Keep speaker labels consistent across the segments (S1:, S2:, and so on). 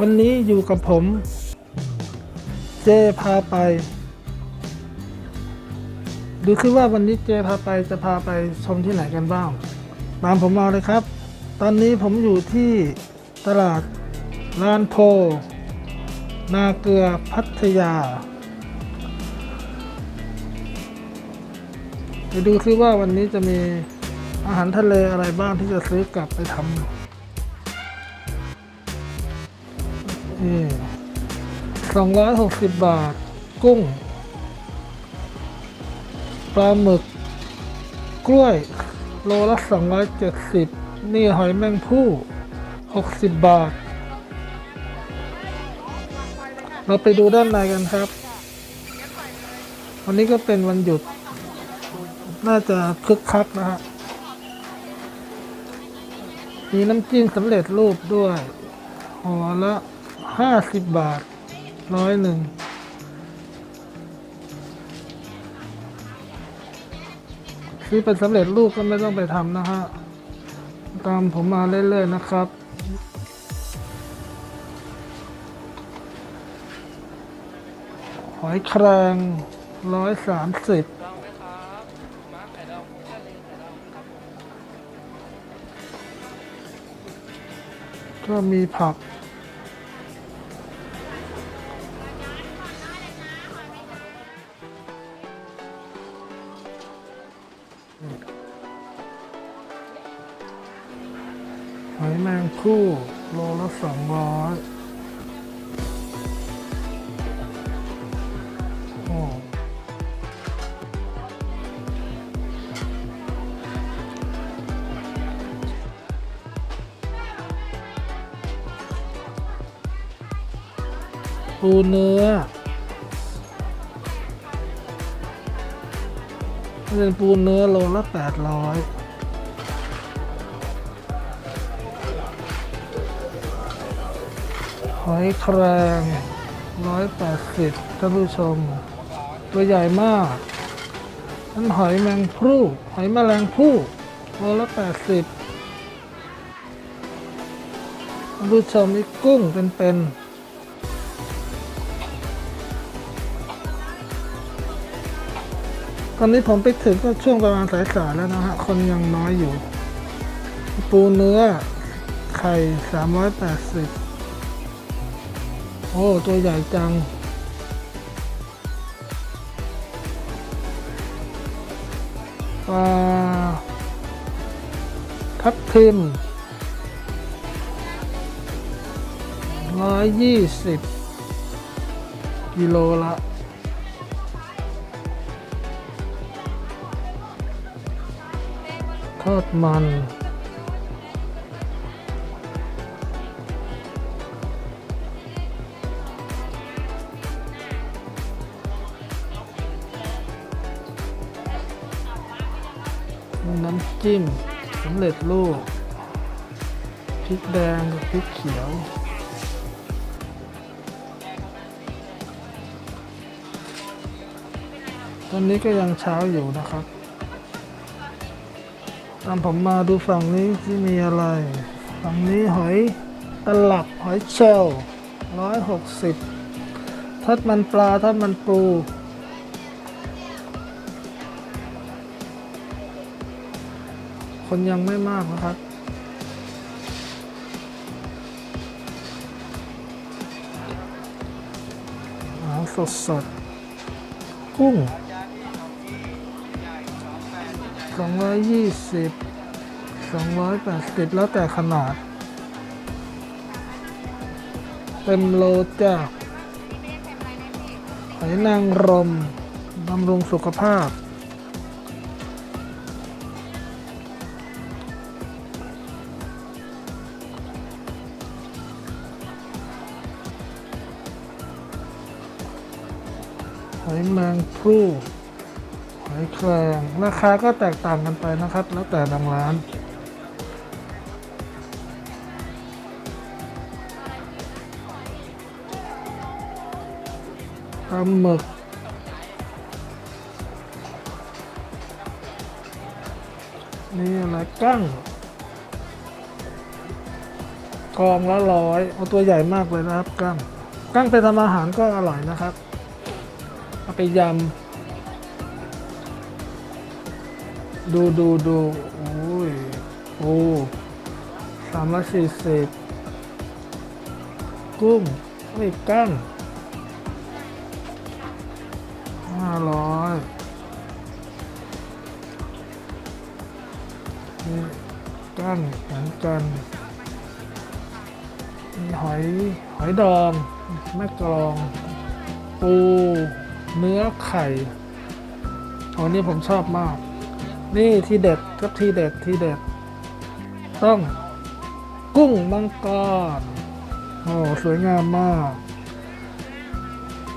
S1: วันนี้อยู่กับผม เจพาไป ดูคือว่าวันนี้เจพาไปจะพาไปชมที่ไหนกันบ้าง ตามผมมาเลยครับ ตอนนี้ผมอยู่ที่ตลาดลานโพ นาเกลือพัทยาไปดูซิว่าวันนี้จะมีอาหารทะเลอะไรบ้างที่จะซื้อกลับไปทำ สองร้อยหกสิบบาท กุ้ง ปลาหมึก กล้วย โลละสองร้อยเจ็ดสิบนี่หอยแมงผู้หกสิบบาท เราไปดูด้านในกันครับ วันนี้ก็เป็นวันหยุด น่าจะคึกคักนะฮะมีน้ำจิ้มสำเร็จรูปด้วยห่อละ ห้าสิบบาท ร้อยหนึ่ง ซื้อเป็นสำเร็จรูปก็ไม่ต้องไปทำนะฮะ ตามผมมาเรื่อยๆนะครับหอยแครงร้อยสามสิบก็มีผัก อยแมงคู่โลละสองร้อยโอ้ปูเนื้อเป็นปูเนื้อโลละแปดร้อย หอยแครงร้อยแปดสิบท่านผู้ชม ตัวใหญ่มากนั่นหอยแมงพรูหอยแมลงภู่โลละแปดสิบท่านผู้ชมนี่กุ้งเป็นๆตอนนี้ผมไปถึงก็ช่วงประมาณสายๆแล้วนะฮะ คนยังน้อยอยู่ ปูเนื้อ ไข่สามร้อยแปดสิบ โอ้ตัวใหญ่จัง ปลาทับทิมร้อยยี่สิบกิโลละทอดมัน จิ้มสำเร็จรูปพริกแดงกับพริกเขียว ตอนนี้ก็ยังเช้าอยู่นะครับตามผมมาดูฝั่งนี้ที่มีอะไร ฝั่งนี้หอยตลับหอยเชลล์ร้อยหกสิบทอดมันปลาทอดมันปู คนยังไม่มากนะครับอาหารสดสดๆกุ้งสองร้อยยี่สิบสองร้อยแปดสิบแล้วแต่ขนาด เต็มโลจ้าหอยนางรมบำรุงสุขภาพ อยแมงผู้หอยแครงราคาก็แตกต่างกันไปนะครับ แล้วแต่บางร้านปลาหมึกนี่อะไรกั้งกองละร้อยเอาตัวใหญ่มากเลยนะครับกั้งกั้งไปทำอาหารก็อร่อยนะครับ เอาไปยำ ดูดูดูโอ้ย โอ้สามร้อยสี่สิบกุ้งไม่กั้งห้าร้อยนี่กั้งเหมือนกันหอย หอยดองแม่กลองปู เนื้อไข่อันนี้ผมชอบมาก นี่ที่เด็ดก็ที่เด็ดที่เด็ด ต้องกุ้งมังกรโอ้สวยงามมาก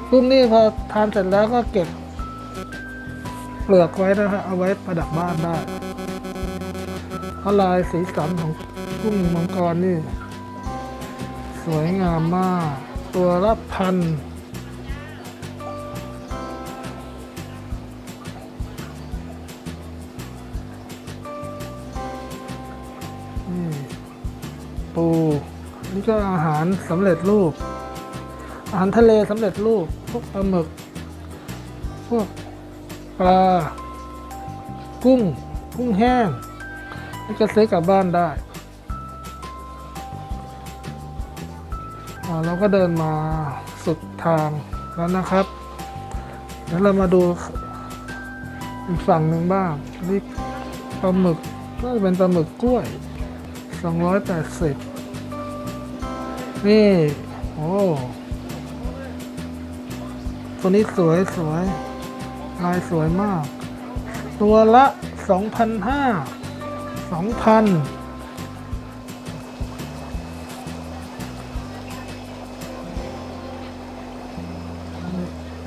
S1: กุ้งนี่พอทานเสร็จแล้วก็เก็บเปลือกไว้นะฮะเอาไว้ประดับบ้านได้เพราะลายสีสันของกุ้งมังกรนี่ สวยงามมาก ตัวละพัน ปู นี่ก็อาหารสำเร็จรูป อาหารทะเลสำเร็จรูป พวกปลาหมึก พวกปลา กุ้ง กุ้งแห้งนี่ก็ซื้อกลับบ้านได้เราก็เดินมาสุดทางแล้วนะครับเดี๋ยวเรามาดูอีกฝั่งหนึ่งบ้างนี่ปลาหมึกก็จะเป็นปลาหมึกกล้วย 280 นี่ โอ้ตัวนี้สวยสวยลายสวยมาก ตัวละ 2,500 2,000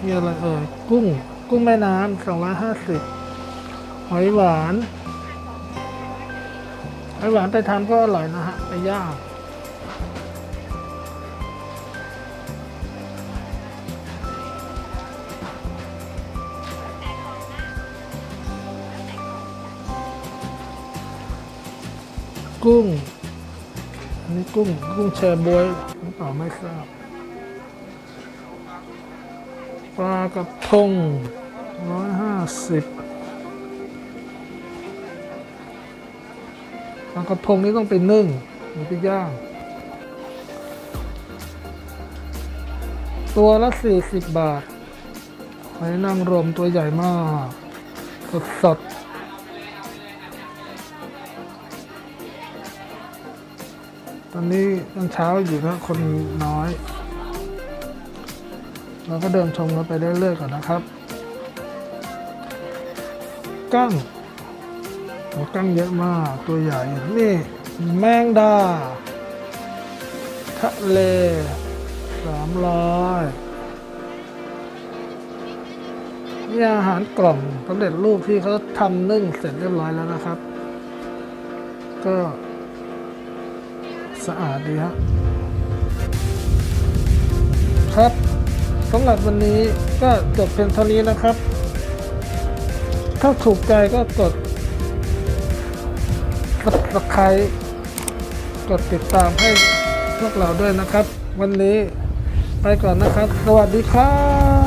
S1: มีอะไรเอ่ยกุ้ง กุ้งแม่น้ำสองร้อยห้าสิบหอยหวาน หอหวานไปทำก็อร่อยนะฮะไปย่างกุ้ง อันนี้กุ้ง กุ้งแชบวยหรือเปล่าไม่ทราบ ปลากระพงร้อยห้าสิบ ปลากระพงนี่ต้องไปนึ่งหรือไปย่าง ตัวละสี่สิบบาทหอยนางรมตัวใหญ่มาก สดสดตอนนี้ยังเช้าอยู่นะคนน้อย เราก็เดินชมกันไปเรื่อยๆก่อนนะครับกั้ง กั้งเยอะมากตัวใหญ่ นี่แมงดา ทะเลสามร้อยนี่อาหารกล่องสำเร็จรูปที่เขาทำนึ่งเสร็จเรียบร้อยแล้วนะครับ ก็สะอาดดีครับครับสำหรับวันนี้ก็จบเพียงเท่านี้นะครับ ถ้าถูกใจก็กด subscribe กดติดตามให้พวกเราด้วยนะครับ วันนี้ไปก่อนนะครับ สวัสดีครับ